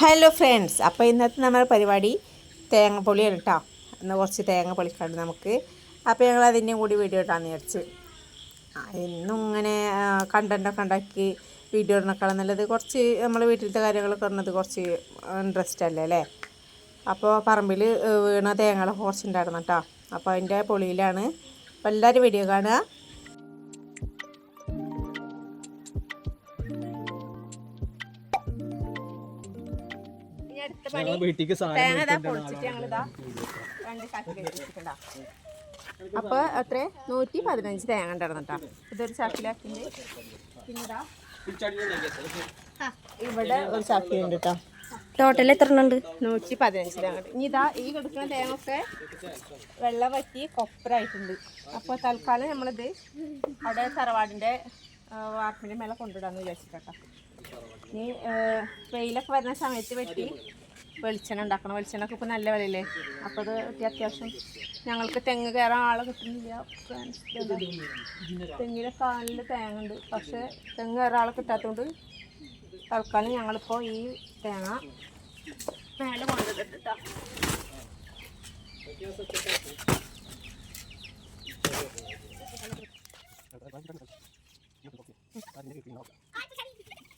Hello friends അപ്പോൾ ഇന്നത്തെ നമ്മുടെ പരിപാടി തേങ്ങ പൊളിയാണ് കേട്ടോ ഇന്ന് കുറച്ച് തേങ്ങ പൊളിക്കാണ്ട് നമുക്ക്. അപ്പോൾ ഞങ്ങൾ അതിന്റെ കൂടി വീഡിയോ ഇട്ടാന്ന് വിചാരിച്ച്. എന്നും ഇങ്ങനെ കണ്ടന്റൊക്കെ ഉണ്ടാക്കി വീഡിയോ ഇടണക്കാളും നല്ലത് കുറച്ച് നമ്മൾ വീട്ടിലത്തെ കാര്യങ്ങളൊക്കെ ഇടുന്നത് കുറച്ച് ഇൻട്രസ്റ്റ് അല്ലേ അല്ലേ? അപ്പോൾ പറമ്പിൽ വീണ തേങ്ങകളൊക്കെ കുറച്ച് ഉണ്ടായിരുന്നു കേട്ടോ അപ്പോൾ അതിന്റെ പൊളിയിലാണ്. അപ്പോൾ എല്ലാവരും വീഡിയോ കാണുക. ഇനി അടുത്ത പണി വീട്ടിക്ക് തേങ്ങ ഇതാ പൊളിച്ചിട്ട് ഞങ്ങളിതാ രണ്ട് ചാക്കിൽ വെച്ചിട്ടുണ്ടാ. അപ്പോൾ എത്ര നൂറ്റി പതിനഞ്ച് തേങ്ങ ഉണ്ടായിരുന്നു കേട്ടോ ഇതൊരു പിന്നെതാ ആ, ഇവിടെ ഒരു ചാക്കിലുണ്ട് കേട്ടോ ടോട്ടൽ എത്ര ഉണ്ട്? നൂറ്റി പതിനഞ്ച് തേങ്ങ ഉണ്ട്. ഇനി ഇതാ ഈ കൊടുക്കുന്ന തേങ്ങ ഒക്കെ വെള്ളം വറ്റി കൊപ്പരായിട്ടുണ്ട് അപ്പോൾ തൽക്കാലം നമ്മളിത് അവിടെ തറവാടിന്റെ വാർപ്പിന്റെ മേലെ കൊണ്ടിടാന്ന് വിചാരിച്ചിട്ടോ ഇനി വെയിലൊക്കെ വരുന്ന സമയത്ത് വെട്ടി വെളിച്ചെണ്ണ ഉണ്ടാക്കണം. വെളിച്ചെണ്ണക്ക് ഇപ്പോൾ നല്ല വിലയില്ലേ? അപ്പോൾ അത് അത്യാവശ്യം ഞങ്ങൾക്ക് തെങ്ങ് കയറാൻ ആളെ കിട്ടുന്നില്ല തെങ്ങിലെ കാലിൽ തേങ്ങ ഉണ്ട്. പക്ഷേ തെങ്ങ് കയറാൻ ആളെ കിട്ടാത്തതുകൊണ്ട് തൽക്കാലം ഞങ്ങളിപ്പോൾ ഈ തേങ്ങ മേലെ കൊണ്ടുവന്നിട്ടാ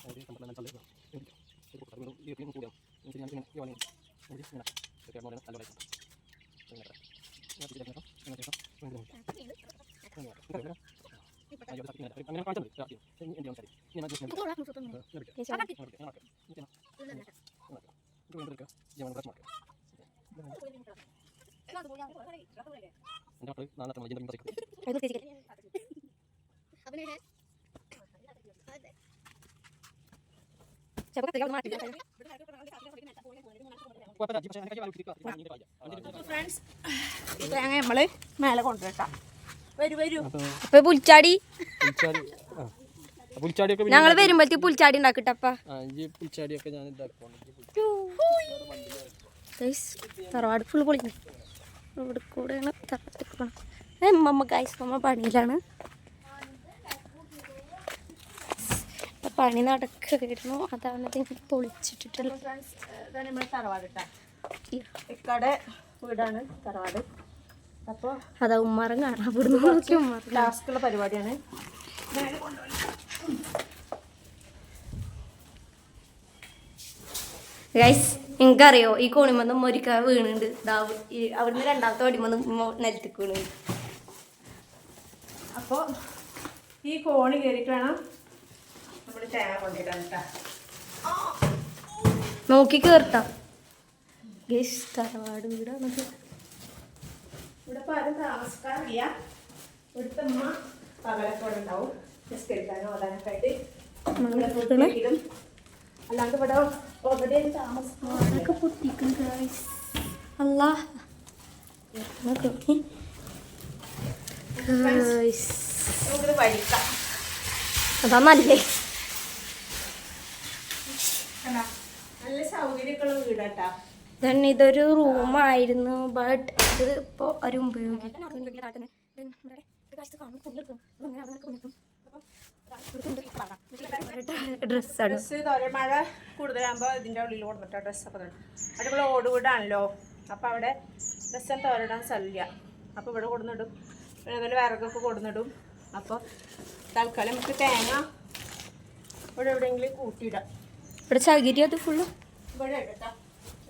jadi tempat nanti salib jadi kita dulu dia punya kuda ini sini nanti ya ini jadi sini jadi mau nanti salib ini kata ini tidak kata ini kata ini kata ini kata Ayo, kita tinggal. Ini macam ni, terakhir. Ini yang dia cari. Ini macam ni. Itu orang musuh tu. Ya, akan kita. Ini nak. Itu yang mereka. Jangan berat market. Jangan. Kalau tu boleh, kalau tu boleh. Entah, nak nak malah jenderal pasti. Ayo, kita sikit. തേങ്ങ നമ്മൾ മേലെ കൊണ്ടുവരട്ടാം. വരൂ വരൂ. അപ്പൊ പുൽച്ചാടി. ഞങ്ങൾ വരുമ്പോഴത്തേക്ക് പുൽച്ചാടി ഉണ്ടാക്കിട്ടപ്പ തറവാട് full പൊളിഞ്ഞു. ഇവിടെ കൂടെയാണ് പോകണം ഗൈസ് പണിയിലാണ്. പണി നടക്കുകയായിരുന്നു. അതാണ് ഇത് പൊളിച്ചിട്ടിട്ടുള്ളത്. ഇക്കടെ വീടാണ് തറവാട്. അപ്പോൾ അതാ ഉമ്മാറം കാണാം ഇവിടുന്ന് നോക്കി ഉമ്മാറം ലാസ്റ്റുള്ള പരിപാടിയാണ്. ഗൈസ് എനിക്കറിയോ ഈ കോണിമന്ന് മൊരിക്ക വീണുണ്ട്. ഇതാ ഈ അവിടുന്ന് രണ്ടാമത്തെ ഓടിമന്ന് നിലത്തേക്ക് വീണുണ്ട്. അപ്പോൾ ഈ കോണി കയറിയിട്ട് വേണം തേങ്ങ കൊണ്ടിടാൻ കേട്ടോ നോക്കി കേർട്ടാ ഗൈസ് തറവാട് വീടാണ് ഇവിടെ ഇപ്പോൾ ആരും താമസക്കാരില്ല ഇവിടുത്തെ അമ്മ പകലൊക്കെ ഉണ്ടാവും. നിസ്കരിക്കാനോ ഓടാനൊക്കെ ആയിട്ട്. അല്ലാണ്ട് ഇവിടെ ഓൾറെഡി ഒരു താമസം അതൊക്കെ പൊട്ടിക്കും അല്ലാ അതാ നല്ലേ? നല്ല റൂം ആയിരുന്നു വീടാട്ടാ. then ഇതൊരു റൂമായിരുന്നു ബട്ട് ഇത് ഇപ്പോൾ ആരും ഉപയോഗിക്കും ഡ്രസ്സാണ്. ഡ്രസ്സ് മഴ കൂടുതലാകുമ്പോൾ ഇതിന്റെ ഉള്ളിൽ കൊടുത്തിട്ടോ ഡ്രസ്സൊക്കെ ഇവിടെ ഓട് വീടാണല്ലോ അപ്പോൾ അവിടെ ഡ്രസ്സൊന്നും തോരടാൻ സ്ഥലമില്ല. അപ്പോൾ ഇവിടെ കൊടുന്നിടും അതുപോലെ വിറകൊക്കെ കൊടുന്നിടും അപ്പോൾ തൽക്കാലം നമുക്ക് തേങ്ങ ഇവിടെ എവിടെയെങ്കിലും കൂട്ടിയിടാം. ഇവിടെ ചകിരി അത് ഫുള്ള് ഇവിടെ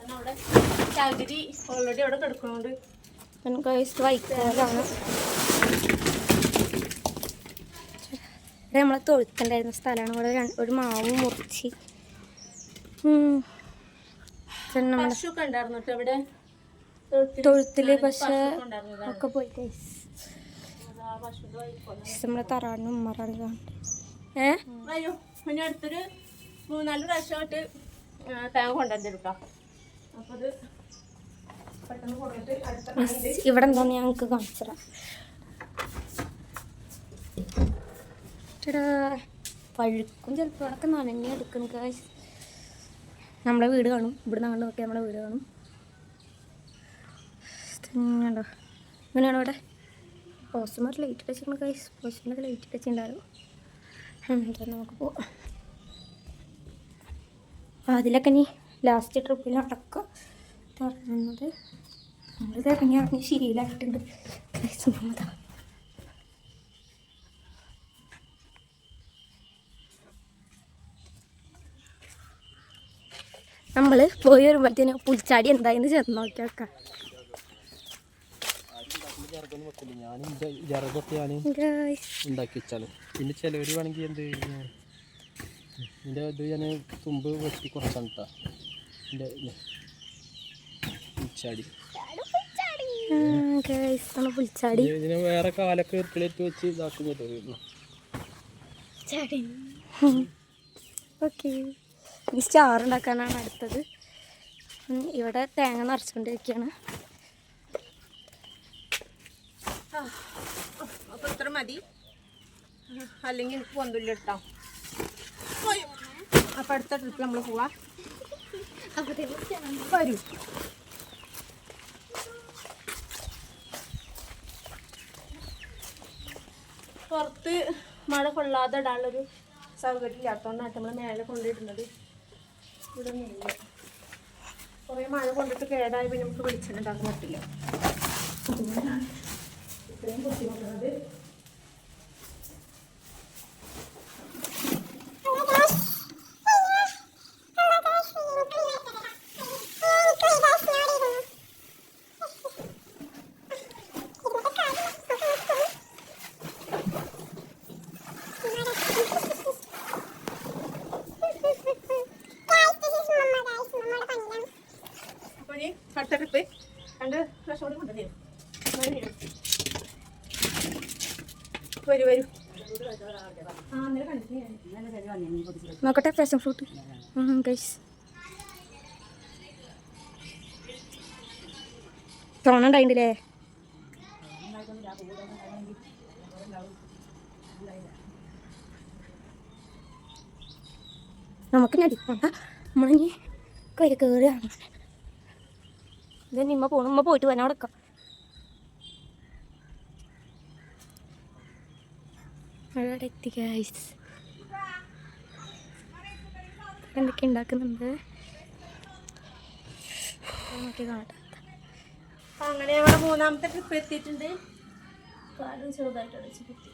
അവിടെ ചകിരി ഓൾറെഡി അവിടെ കിടക്കുന്നുണ്ട് ഗൈസ് വൈക്കോലാണ് ഇവിടെ നമ്മളെ തൊഴുത്തുണ്ടായിരുന്ന സ്ഥലമാണ്. ഇവിടെ ഒരു മാവ് മുറിച്ച്. തൊഴുത്തിൽ പക്ഷെ ഒക്കെ പോയി നമ്മളെ തറാടിന് ഉമ്മറാണ് ഏ? അടുത്തൊരു മൂന്നാൽ പ്രാവശ്യമായിട്ട് തേങ്ങ കൊണ്ടുവന്നെടുക്കാം അപ്പോൾ അത് പെട്ടെന്ന് അടുത്ത ഇവിടെ എന്താണ് ഞങ്ങൾക്ക് ചേട്ടാ പഴുക്കും ചിലപ്പോൾ അതൊക്കെ നനഞ്ഞ എടുക്കണ നമ്മളെ വീട് കാണും. ഇവിടെ നിന്ന് നോക്കിയാൽ നമ്മളെ വീട് കാണും. ഇങ്ങനെയാണോ ഇവിടെ? പോസ്റ്റ്മാർ ലൈറ്റ് വെച്ചിട്ടുണ്ട് ഗൈസ് പോസ്റ്റ്മാർ ലൈറ്റ് വെച്ചിട്ടുണ്ടായിരുന്നു എന്നിട്ട് നമുക്ക് പോവാം. അതിലൊക്കെ ഇനി ലാസ്റ്റ് ട്രിപ്പിലടക്കം തുടങ്ങുന്നത് നമ്മളിത് ഇറങ്ങി ഇറങ്ങി ശീലമായിട്ടുണ്ട്. നമ്മൾ പോയി വരുമ്പോഴത്തേനും പുൽച്ചാടി എന്തായെന്ന് ചേർന്ന് നോക്കി വെക്കാം ഞാൻ ഉണ്ടാക്കി വെച്ചാണ് പിന്നെ ചിലവര് വേണമെങ്കിൽ എന്ത് ചെയ്യും? ഇതിന്റെ ഇത് ഞാൻ തുമ്പ് വെട്ടി കുറച്ചാണ് കേട്ടോ പുൽച്ചാടി. ഇതിന് വേറെ കാലൊക്കെ ഇർക്കിളിട്ട് വെച്ച് ഇതാക്കും കേട്ടോ ഓക്കെ ഇനി സ്റ്റാർ ഉണ്ടാക്കാനാണ് അടുത്തത്. ഇവിടെ തേങ്ങ നിറച്ചുകൊണ്ടിരിക്കുകയാണ് അപ്പൊ ഇത്ര മതി. അല്ലെങ്കിൽ എനിക്ക് പൊന്തുള്ളി ഇട്ടോ അപ്പൊ അടുത്ത ട്രിപ്പ് നമ്മൾ പോവാ. വരൂ. പുറത്ത് മഴ കൊള്ളാതെ ഇടാനുള്ളൊരു സൗകര്യം ഇല്ലാത്തതുകൊണ്ടാണ് നമ്മൾ മേലെ കൊണ്ടിടുന്നത് ഇവിടെ ഒന്നുമില്ല കുറേ മഴ കൊണ്ടിട്ട് കേടായി പിന്നെ നമുക്ക് വിളിച്ചിട്ടുണ്ടാക്കാൻ പറ്റില്ല. ഇത്രയും ബുദ്ധിമുട്ടുന്നത് അപ്പോൾ ഇനി അടുത്ത ട്രിപ്പ് രണ്ട് പ്രാവശ്യം കൂടി കൊണ്ടുവരും വരൂ വരൂ. നോക്കട്ടെ പാഷൻ ഫ്രൂട്ട് ഗൈസ് തോന്നുന്നുണ്ടായിട്ടില്ലേ നമുക്ക് നടിക്കണ്ട നമ്മളിനി കയറി കയറുകയാണ്. ഇതന്നെ ഇമ്മ പോണു ഇമ്മ പോയിട്ട് കൊടുക്കാം അവിടെ എത്തി ഗൈസ് എന്തൊക്കെ ഉണ്ടാക്കുന്നുണ്ട്? നോക്കി കാണട്ടെ. അങ്ങനെ ഞങ്ങളുടെ മൂന്നാമത്തെ ട്രിപ്പ് എത്തിയിട്ടുണ്ട്. കാലും ചെറുതായിട്ട് അടച്ച് കുത്തി.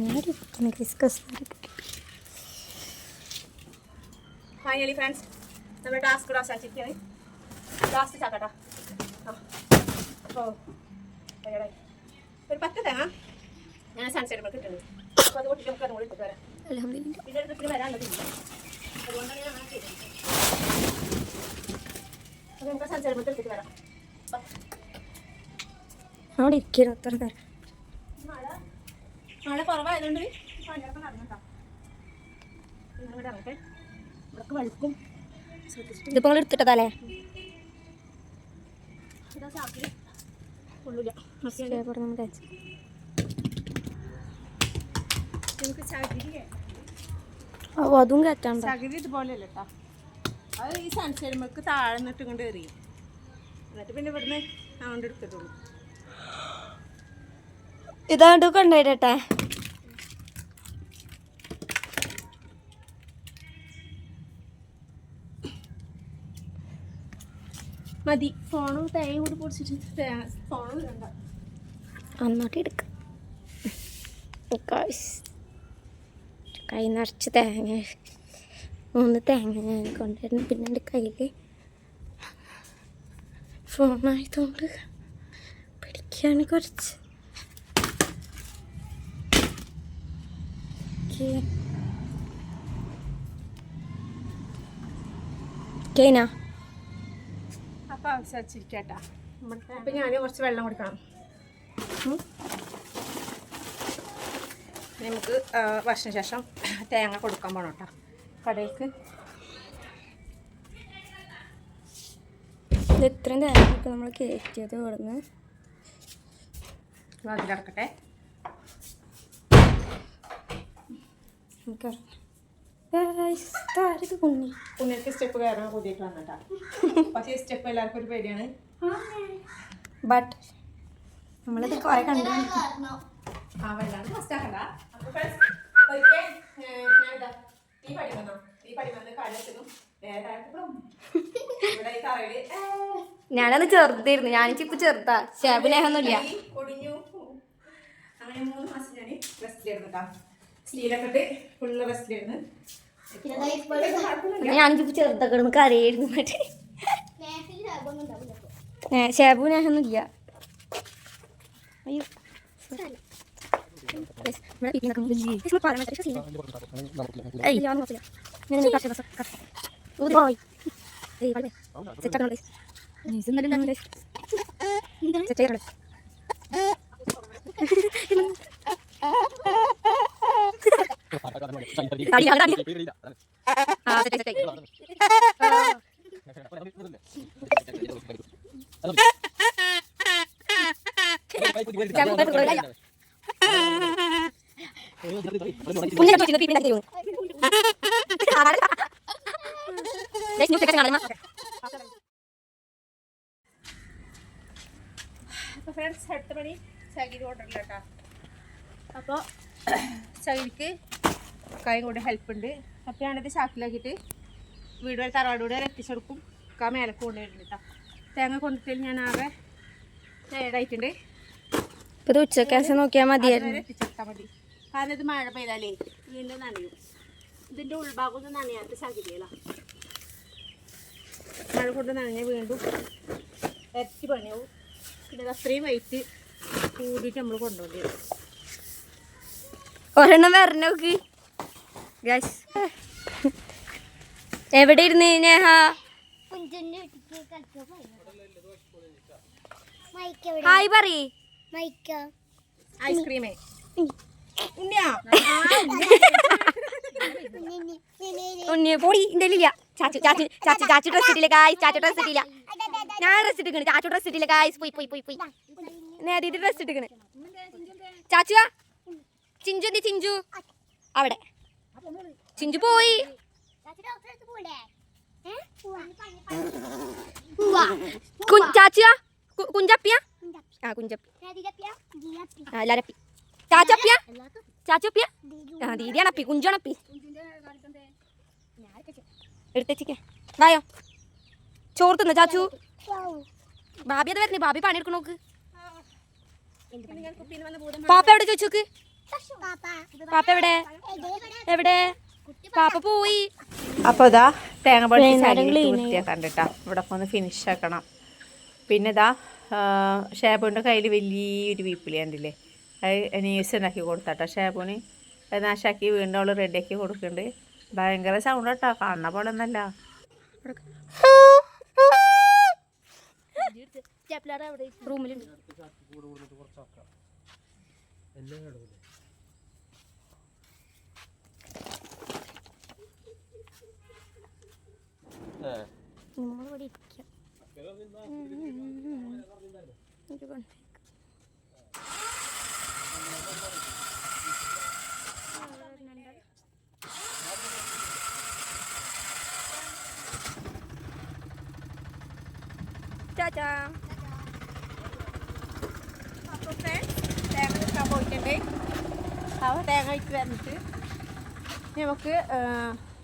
ഞാൻ ഡിസ്കസ് ഫൈനലി ഫ്രണ്ട്സ് നമ്മുടെ ടാസ്ക് ലാസ്റ്റ് ആക്കിയിരിക്കുകയാണ് ലാസ്റ്റ് ചാക്കട്ടാ. ഒരു പത്ത് തേങ്ങ ഞാൻ സൺസൈഡ് നമുക്ക് കിട്ടുന്നത് അപ്പോൾ അത് കൂട്ടിയിട്ട് നമുക്ക് അതും കൂടി ഇട്ടിട്ട് വരാം പിന്നെ ട്രിപ്പിന് വരാനുള്ളതില്ല അതുകൊണ്ടാണ് ഞാൻ അങ്ങനെ അപ്പോൾ നമുക്ക് സൺസൈഡ് നമുക്ക് എടുത്തിട്ട് വരാം അപ്പോൾ അവിടെ ഇരിക്കണം അത്ര നേരം മഴ മഴ കുറവായതുകൊണ്ട് പണിയൊക്കെ നടന്നിട്ടാ നിങ്ങൾ ഇവിടെ ഇറങ്ങട്ടെ ഇവിടൊക്കെ വഴുക്കും ഇതിപ്പോൾ നിങ്ങൾ എടുത്തിട്ടതല്ലേ അതും കയറ്റാണ്ട് ചകിരി ഇതുപോലെയല്ല കേട്ടോ അത് ഈ സൺസൈഡ് നമുക്ക് താഴെ നിന്നിട്ട് കൊണ്ട് എറിയും. എന്നിട്ട് പിന്നെ ഇവിടുന്ന് അങ്ങോട്ട് എടുത്തിട്ടുള്ളൂ. ഇതാണ്ട് കൊണ്ടുപോയിട്ടെ മതി. ഫോണും തേങ്ങയും കൂടി പൊടിച്ചിട്ട് ഫോണും അങ്ങോട്ട് എടുക്കാം. കൈ നിറച്ച് തേങ്ങ. മൂന്ന് തേങ്ങ കൊണ്ടുവരുന്നു. പിന്നെ എന്റെ കയ്യിൽ ഫോണായതുകൊണ്ട് പിടിക്കുകയാണ് കുറച്ച്. കേനാ അപ്പം ആവശ്യമാച്ചിരിക്കട്ടാ അപ്പം ഞാൻ കുറച്ച് വെള്ളം കൊടുക്കണം. നമുക്ക് ഭക്ഷണ ശേഷം തേങ്ങ കൊടുക്കാൻ പോകണം കേട്ടോ. കടയിലേക്ക് ഇത് ഇത്രയും തേങ്ങ നമ്മൾ കയറ്റിയത് ഇവിടുന്ന്. അതിലടക്കട്ടെ നമുക്കറിയാം കുഞ്ഞി ഉണ്ണിക്ക് സ്റ്റെപ്പ് കയറാൻ പുതിയിട്ട് വന്നിട്ടാ. പക്ഷേ സ്റ്റെപ്പ് എല്ലാവർക്കും ഒരു പേടിയാണ്. ബട്ട് നമ്മളിത് കുറെ കണ്ടു ആ ഒരിക്കൽ, ഞാനിതാ ഈ പടി വന്നോ? ഈ പടി വന്ന് ചെറുതായിരുന്നു. ഞാനിപ്പോ ചെറുതാ. ശാബിനൊന്നുമില്ല കൈ ഒടിഞ്ഞു അങ്ങനെ മൂന്ന് മാസം ഞാൻ റെസ്റ്റിലായിരുന്നു കേട്ടോ സ്റ്റീലൊക്കെ ഇട്ട് ഫുള്ള് റെസ്റ്റിലായിരുന്നു ഞാനിപ്പോ ചെറുതൊക്കെ കിടന്ന് കരയായിരുന്നു മറ്റേ. ഷാബു ഞാനൊന്നുമില്ല അയ്യോ. അപ്പോൾ ഫ്രണ്ട്സ് അടുത്ത പണി ചകിരി കൊണ്ടല്ല കേട്ടോ. അപ്പോൾ ചകിരിക്ക് കായും കൂടെ ഹെൽപ്പ് ഉണ്ട്. അപ്പോൾ ഞാനത് ചാക്കിലാക്കിയിട്ട് വീട് വരെ തറവാട് കൂടെ വരെ എത്തിച്ചെടുക്കും കാ മേലക്ക് കൊണ്ടുവരുന്നുണ്ട് കേട്ടോ തേങ്ങ കൊണ്ടിട്ട് ഞാൻ ആകെ ടയർഡായിട്ടുണ്ട് ഇപ്പൊ ഇത് ഉച്ചക്കാശം നോക്കിയാൽ മതിയായിരുന്നു. അതുവരെ എത്തിച്ചെടുത്താൽ മതി. കാരണം ഇത് മഴ പെയ്താലേ ഇതിന്റെ നനയും. ഇതിന്റെ ഉൾഭാഗം ഒന്ന് നനയാത്ത ചകിരിയല്ല മഴ കൊണ്ട് നനഞ്ഞ വീണ്ടും ഇരട്ടി പണിയാവും. പിന്നെ അത്രയും വെയിറ്റ് കൂടിയിട്ട് നമ്മൾ കൊണ്ടുപോകേണ്ടി വരും ഒരെണ്ണം വരണ നോക്ക്. ഗൈസ് എവിടെ ഇരുന്ന് നേഹ ഹായ് പറയ്. ഐസ്ക്രീമേ. ഉണ്ണിയാ? ഉണ്ണി പോടി ഇല്ല ചാച്ചു ചാച്ചു ചാച്ചു ചാച്ചു ഡ്രസ് ഇട്ടില്ല ഗായ്സ് ചാച്ചു ഡ്രസ് ഇട്ടില്ല. ഞാൻ ഡ്രസ് ഇട്ടിക്കണ്. ചാച്ചു ഡ്രസ് ഇട്ടില്ല ഗായ്സ് പോയി പോയി പോയി പോയി. നേരെ ഇത് ഡ്രസ് ഇട്ടിക്കണ്. ചാച്ചുവാ? ചിഞ്ചു എന്തി ചിഞ്ചു? അവിടെ. ചിഞ്ചു പോയി. കു- കുഞ്ചപ്പിയ? ആ കുഞ്ചപ്പി. ആ ലരപ്പി ചാച്ചപ്പിയ? ചാച്ചപ്പിയ? ആ ദീദിയാണപ്പി കുഞ്ചണപ്പി. എടുത്തേച്ചിക്ക. വായോ. ചോറ് തിന്ന ചാച്ചു? ബാബി അത് വരുന്നേ ബാബി പണിയെടുക്കണോക്ക് പാപ്പ എവിടെ ചോദിച്ചോക്ക് പാപ്പ എവിടെ? എവിടെ? പാപ്പ പോയി. അപ്പോൾ ഇതാ തേങ്ങ പൊടി വൈകുന്നേരം clean വൃത്തിയാക്കാൻ കേട്ടോ ഇവിടെ ഒന്ന് ഫിനിഷ് ആക്കണം. പിന്നെ ഇതാ ഷാബുവിന്റെ കയ്യിൽ വലിയൊരു വീപ്പിലി കണ്ടില്ലേ? അത് ന്യൂസ് ഉണ്ടാക്കി കൊടുത്താട്ടോ ഷാബുവിന്. അത് നാശാക്കി വീണ്ടും അവൾ റെഡിയാക്കി കൊടുക്കുന്നുണ്ട് ഭയങ്കര സൗണ്ട് കേട്ടോ കാണുന്ന പോലെ ഒന്നല്ല റൂമിലുണ്ട് നമ്മളിവിടെ ഇരിക്കാം ഒരു കൊണ്ടേക്ക്. ചാച്ചാ അപ്പോൾ തേങ്ങ വെക്കാൻ പോയിട്ടുണ്ട്. അപ്പോൾ തേങ്ങ വെച്ച് വന്നിട്ട് നമുക്ക്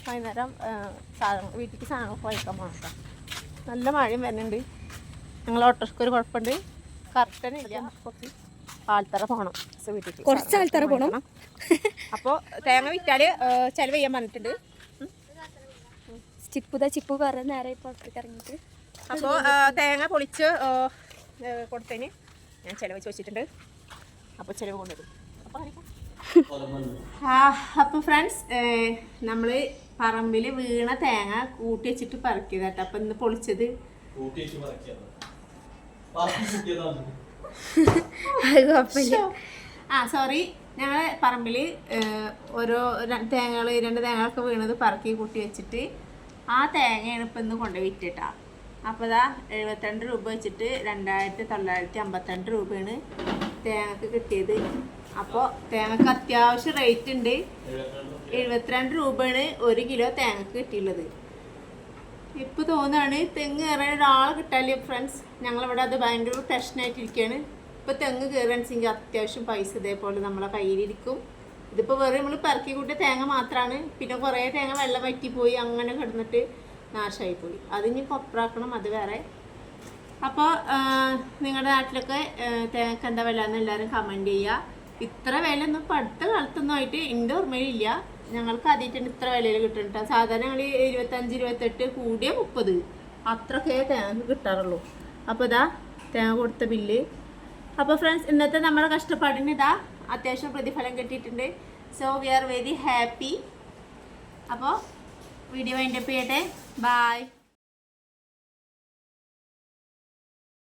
വൈകുന്നേരം സാധനം വീട്ടിലേക്ക് സാധനങ്ങളൊക്കെ വഹിക്കാൻ പോകണം കേട്ടോ നല്ല മഴയും വരുന്നുണ്ട്. ഞങ്ങൾ ഓട്ടോർക്ക് ഒരു കുഴപ്പമുണ്ട് കറക്റ്റന് ഇല്ല. കുറച്ച് ആൾത്തറ പോകണം വീട്ടിലേക്ക് കുറച്ച് ആൾത്തറ പോകണം അപ്പോൾ തേങ്ങ വിറ്റാൽ ചിലവ് ചെയ്യാൻ പറഞ്ഞിട്ടുണ്ട്. ചിപ്പുത ചിപ്പു കുറെ നേരെ പുറത്തേക്ക് ഇറങ്ങിയിട്ട്. അപ്പോൾ തേങ്ങ പൊളിച്ച് കൊടുത്തതിന് ഞാൻ ചിലവ് ചോദിച്ചിട്ടുണ്ട് അപ്പോൾ ചിലവ് കൊണ്ടുവരും. അപ്പോൾ അപ്പോൾ ഫ്രണ്ട്സ് നമ്മൾ പറമ്പിൽ വീണ തേങ്ങ കൂട്ടി വെച്ചിട്ട് പറക്കിയത് കേട്ടോ അപ്പൊ ഇന്ന് പൊളിച്ചത്. ആ സോറി ഞങ്ങൾ പറമ്പിൽ ഓരോ തേങ്ങകൾ രണ്ട് തേങ്ങകളൊക്കെ വീണത് പറക്കി കൂട്ടി വെച്ചിട്ട് ആ തേങ്ങയാണ് ഇപ്പം ഇന്ന് കൊണ്ട് വിറ്റിട്ടാ. അപ്പോൾ ഇതാ എഴുപത്തിരണ്ട് രൂപ വെച്ചിട്ട് രണ്ടായിരത്തി തൊള്ളായിരത്തി അമ്പത്തിരണ്ട് രൂപയാണ് തേങ്ങക്ക് കിട്ടിയത്. അപ്പോൾ തേങ്ങക്ക് അത്യാവശ്യം റേറ്റ് ഉണ്ട്. എഴുപത്തിരണ്ട് രൂപയാണ് ഒരു കിലോ തേങ്ങക്ക് കിട്ടിയുള്ളത്. ഇപ്പൊ തോന്നാണ് തെങ്ങ് കയറാൻ ഒരാളെ കിട്ടാല്ലേ ഫ്രണ്ട്സ് ഞങ്ങളിവിടെ അത് ഭയങ്കര പ്രശ്നമായിട്ടിരിക്കുകയാണ് ഇപ്പൊ തെങ്ങ് കയറുകയാണെന്നുവെച്ചെങ്കിൽ അത്യാവശ്യം പൈസ ഇതേപോലെ നമ്മളെ കയ്യിലിരിക്കും. ഇതിപ്പോ വെറും നമ്മൾ പെറുക്കി കൂട്ടിയ തേങ്ങ മാത്രമാണ് പിന്നെ കുറേ തേങ്ങ വെള്ളം വറ്റിപ്പോയി അങ്ങനെ കിടന്നിട്ട് നാശമായി പോയി അതിനി കൊപ്രാക്കണം അത് വേറെ. അപ്പോൾ നിങ്ങളുടെ നാട്ടിലൊക്കെ തേങ്ങക്ക് എന്താ വില എല്ലാവരും കമന്റ് ചെയ്യുക. ഇത്ര വിലയൊന്നും ഇപ്പം അടുത്ത കാലത്തൊന്നും ആയിട്ട് എന്റെ ഓർമ്മയിലില്ല. ഞങ്ങൾക്ക് ആദ്യമായിട്ടാണ് ഇത്ര വിലയിൽ കിട്ടുന്നുണ്ട് സാധാരണ ഞങ്ങൾ ഇരുപത്തഞ്ച് ഇരുപത്തെട്ട് കൂടിയ മുപ്പത്. അത്രക്കേ തേങ്ങ കിട്ടാറുള്ളൂ. അപ്പോൾ ഇതാ തേങ്ങ കൊടുത്ത ബില്ല്. അപ്പോൾ ഫ്രണ്ട്സ് ഇന്നത്തെ നമ്മുടെ കഷ്ടപ്പാടിന് ഇതാ അത്യാവശ്യം പ്രതിഫലം കിട്ടിയിട്ടുണ്ട്. So we are very happy അപ്പോൾ വീഡിയോ വൈൻഡപ്പ് ചെയ്യട്ടെ. ബായ്